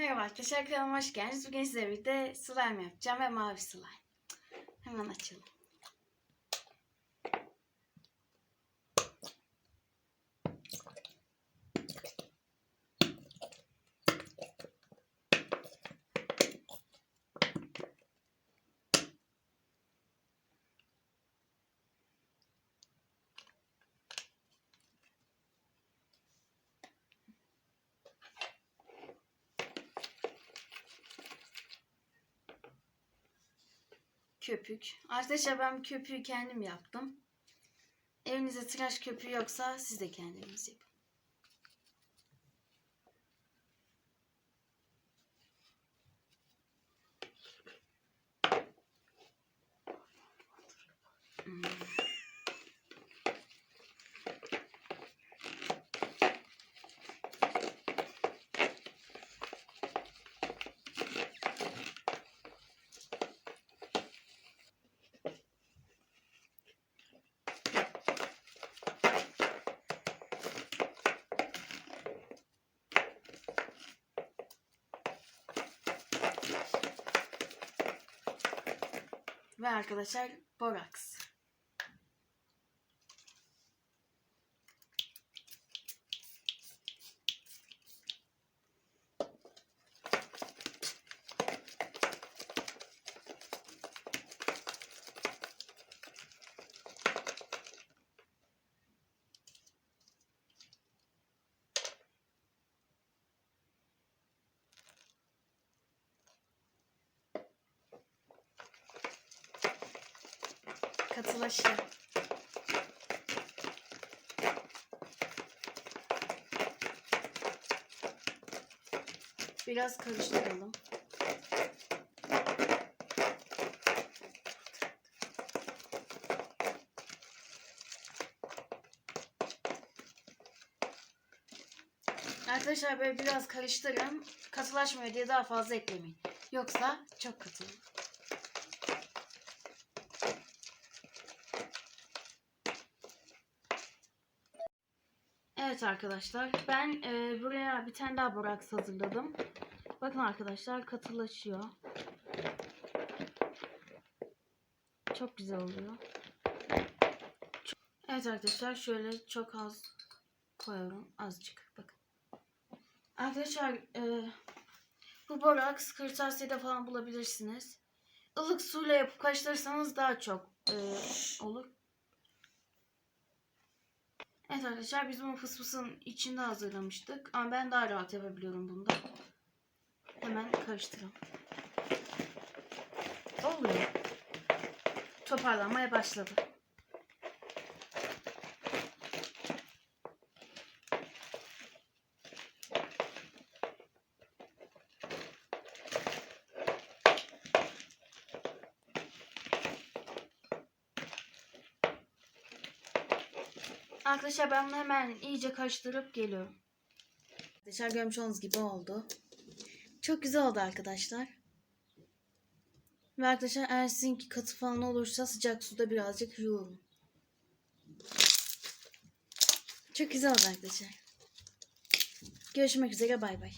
Merhaba arkadaşlar kanalıma hoş geldiniz. Bugün sizlerle birlikte slime yapacağım ve mavi slime. Hemen açalım. Köpük. Arkadaşlar ben köpüğü kendim yaptım. Evinizde tıraş köpüğü yoksa siz de kendiniz yapın. Hmm. Ve arkadaşlar boraks. Katılaşıyor. Biraz karıştıralım. Arkadaşlar böyle biraz karıştırın. Katılaşmıyor diye daha fazla eklemeyin. Yoksa çok katı. Evet arkadaşlar ben e, buraya bir tane daha boraks hazırladım. Bakın arkadaşlar katılaşıyor. Çok güzel oluyor. Evet arkadaşlar şöyle çok az koyuyorum. Azıcık bakın. Arkadaşlar e, bu boraks kırtasiyede falan bulabilirsiniz. Ilık suyla yapıp karıştırırsanız daha çok e, olur. Evet arkadaşlar biz bunu fısfısın içinde hazırlamıştık. Ama ben daha rahat yapabiliyorum bunda. Hemen karıştıralım. Oluyor. Toparlanmaya başladı. Arkadaşlar ben bunu hemen iyice karıştırıp geliyorum. Arkadaşlar görmüş olduğunuz gibi oldu. Çok güzel oldu arkadaşlar. Ve arkadaşlar eğer sizinki katı falan olursa sıcak suda birazcık yoğurun. Çok güzel oldu arkadaşlar. Görüşmek üzere bay bay.